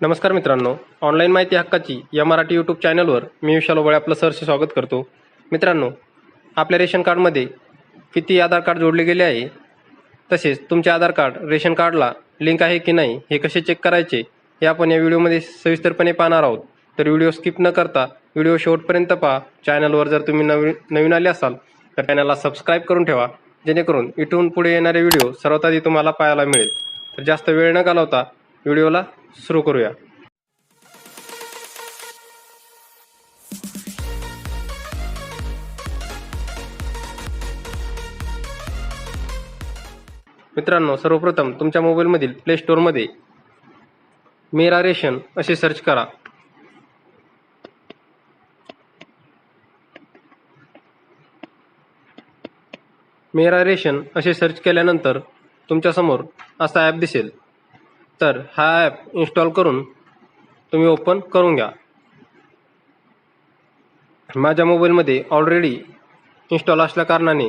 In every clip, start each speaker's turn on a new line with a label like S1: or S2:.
S1: नमस्कार मित्रांनो ऑनलाईन माहिती हक्काची या मराठी यूट्यूब चॅनलवर मी विशाल ओबळे आपलं सहर्ष स्वागत करतो. मित्रांनो आपल्या रेशन कार्डमध्ये किती आधार कार्ड जोडले गेले आहे? तसेच तुमचे आधार कार्ड रेशन कार्डला लिंक आहे की नाही हे कसे चेक करायचे हे आपण या व्हिडिओमध्ये सविस्तरपणे पाहणार आहोत. तर व्हिडिओ स्किप न करता व्हिडिओ शेवटपर्यंत पहा. चॅनलवर जर तुम्ही नवीन नवीन आले असाल तर चॅनलला सबस्क्राईब करून ठेवा. जेणेकरून इथून पुढे येणारे व्हिडिओ सर्वात आधी तुम्हाला पाहायला मिळेल. तर जास्त वेळ न घालवता व्हिडिओला सुरू करूया. मित्रांनो सर्वप्रथम तुमच्या मोबाईलमधील प्ले स्टोअरमध्ये मेरा रेशन असे सर्च करा. मेरा रेशन असे सर्च केल्यानंतर तुमच्यासमोर असा ॲप दिसेल. तर हा ॲप इन्स्टॉल करून तुम्ही ओपन करून घ्या. माझ्या मोबाईलमध्ये ऑलरेडी इन्स्टॉल असल्या कारणाने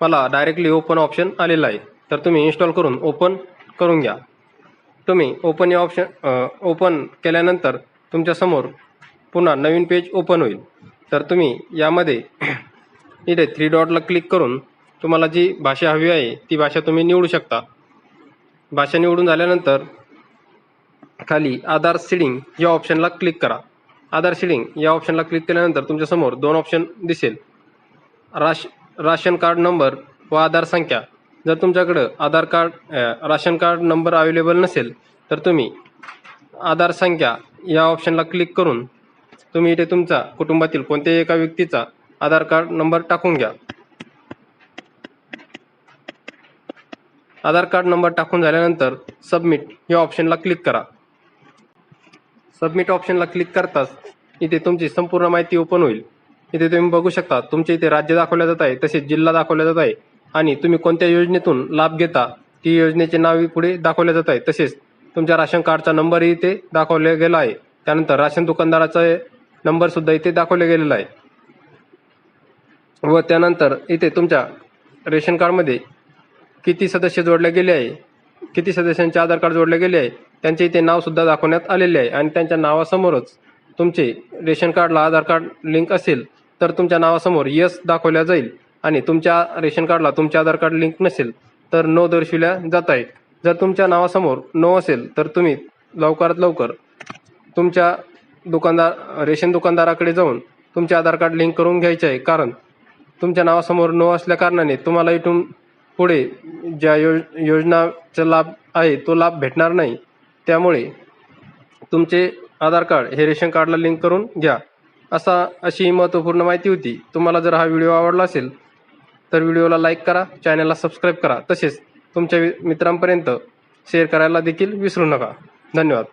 S1: मला डायरेक्टली ओपन ऑप्शन आलेला आहे. तर तुम्ही इन्स्टॉल करून ओपन करून घ्या. तुम्ही ओपन या ऑप्शन ओपन केल्यानंतर तुमच्यासमोर पुन्हा नवीन पेज ओपन होईल. तर तुम्ही यामध्ये इथे थ्री डॉटला क्लिक करून तुम्हाला जी भाषा हवी आहे ती भाषा तुम्ही निवडू शकता. भाषा निवडून झाल्यानंतर खाली आधार सीडिंग या ऑप्शनला क्लिक करा. आधार सीडिंग या ऑप्शनला क्लिक केल्यानंतर तुमच्यासमोर दोन ऑप्शन दिसेल. राश राशन कार्ड नंबर व आधार संख्या. जर तुमच्याकडं Aadhaar card ration card number available नसेल तर तुम्ही आधार संख्या या ऑप्शनला क्लिक करून तुम्ही इथे तुमचा कुटुंबातील कोणत्याही एका व्यक्तीचा आधार कार्ड नंबर टाकून घ्या. आधार कार्ड नंबर टाकून झाल्यानंतर सबमिट या ऑप्शनला क्लिक करा. सबमिट ऑप्शनला क्लिक करताच इथे तुमची संपूर्ण माहिती ओपन होईल. इथे तुम्ही बघू शकता तुमच्या इथे राज्य दाखवल्या जात आहे तसेच जिल्हा दाखवला जात आहे आणि तुम्ही कोणत्या योजनेतून लाभ घेता ती योजनेचे नाव पुढे दाखवले जात आहे. तसेच तुमच्या राशन कार्डचा नंबरही इथे दाखवला गेला आहे. त्यानंतर राशन दुकानदाराचा नंबर सुद्धा इथे दाखवला गेलेला आहे. व त्यानंतर इथे तुमच्या रेशन कार्डमध्ये किती सदस्य जोडले गेले आहे किती सदस्यांचे आधार कार्ड जोडले गेले आहे त्यांचे इथे नाव सुद्धा दाखवण्यात आलेले आहे. आणि त्यांच्या नावासमोरच तुमचे रेशन कार्डला आधार कार्ड लिंक असेल तर तुमच्या नावासमोर यस दाखवल्या जाईल. आणि तुमच्या रेशन कार्डला तुमचे आधार कार्ड लिंक नसेल तर नो दर्शविल्या जात आहे जर तुमच्या नावासमोर नो असेल तर तुम्ही लवकरात लवकर तुमच्या दुकानदार रेशन दुकानदाराकडे जाऊन तुमचे आधार कार्ड लिंक करून घ्यायचे आहे. कारण तुमच्या नावासमोर नो असल्या कारणाने तुम्हाला इथून पुढे ज्या योज योजनाचा लाभ आहे तो लाभ भेटणार नाही. त्यामुळे तुमचे आधार कार्ड हे रेशन कार्डला लिंक करून घ्या. असा अशी महत्त्वपूर्ण माहिती होती. तुम्हाला जर हा व्हिडिओ आवडला असेल तर व्हिडिओला लाईक करा चॅनलला सबस्क्राईब करा. तसेच तुमच्या मित्रांपर्यंत शेअर करायला देखील विसरू नका. धन्यवाद.